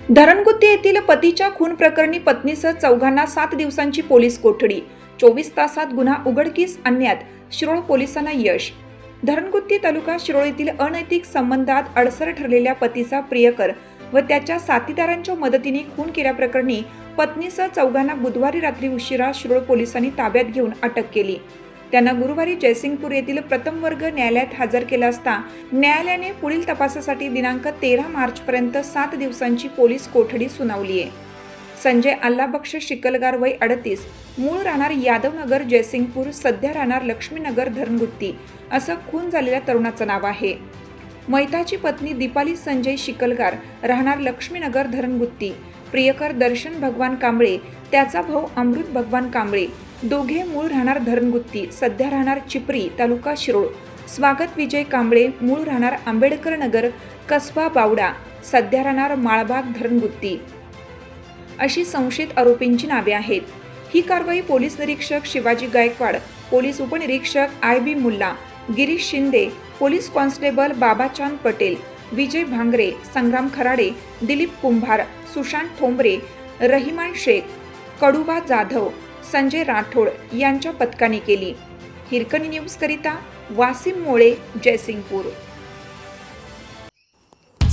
धरणगुत्ती येथील पतीच्या खून प्रकरणी पत्नीसह चौघांना सात दिवसांची पोलीस कोठडी चोवीस तासात गुन्हा उघडकीस आणण्यात शिरोळ पोलिसांना यश. धरणगुत्ती तालुका शिरोळीतील अनैतिक संबंधात अडसर ठरलेल्या पतीचा प्रियकर व त्याच्या साथीदारांच्या मदतीने खून केल्याप्रकरणी पत्नीसह चौघांना बुधवारी रात्री उशिरा शिरोळ पोलिसांनी ताब्यात घेऊन अटक केली. त्यांना गुरुवारी जयसिंगपूर येथील प्रथम वर्ग न्यायालयात हजर केला असता न्यायालयाने पुढील तपासासाठी दिनांक तेरा मार्चपर्यंत सात दिवसांची पोलीस कोठडी सुनावली आहे. संजय अल्लाबक्ष शिकलगार वय अडतीस मूळ राहणार यादवनगर जयसिंगपूर सध्या राहणार लक्ष्मीनगर धरणगुत्ती असं खून झालेल्या तरुणाचं नाव आहे. मैताची पत्नी दीपाली संजय शिकलगार राहणार लक्ष्मीनगर धरणगुत्ती प्रियकर दर्शन भगवान कांबळे त्याचा भाऊ अमृत भगवान कांबळे दोघे मूळ राहणार धरणगुत्ती सध्या राहणार चिपरी तालुका शिरोळ स्वागत विजय कांबळे मूळ राहणार आंबेडकर नगर कसबा बावडा सध्या राहणार माळबाग धरणगुत्ती अशी संशयित आरोपींची नावे आहेत. ही कारवाई पोलीस निरीक्षक शिवाजी गायकवाड पोलीस उपनिरीक्षक I B Mulla Girish Shinde police constable Babachand Patel Vijay Bhangare Sangram Kharade Dilip Kumbhar Sushant Thombare Rahiman Shaikh Kaduba Jadhav Sanjay Rathod यांच्या पथकाने केली. हिरकणी न्यूजकरिता वासिम मोळे जयसिंगपूर.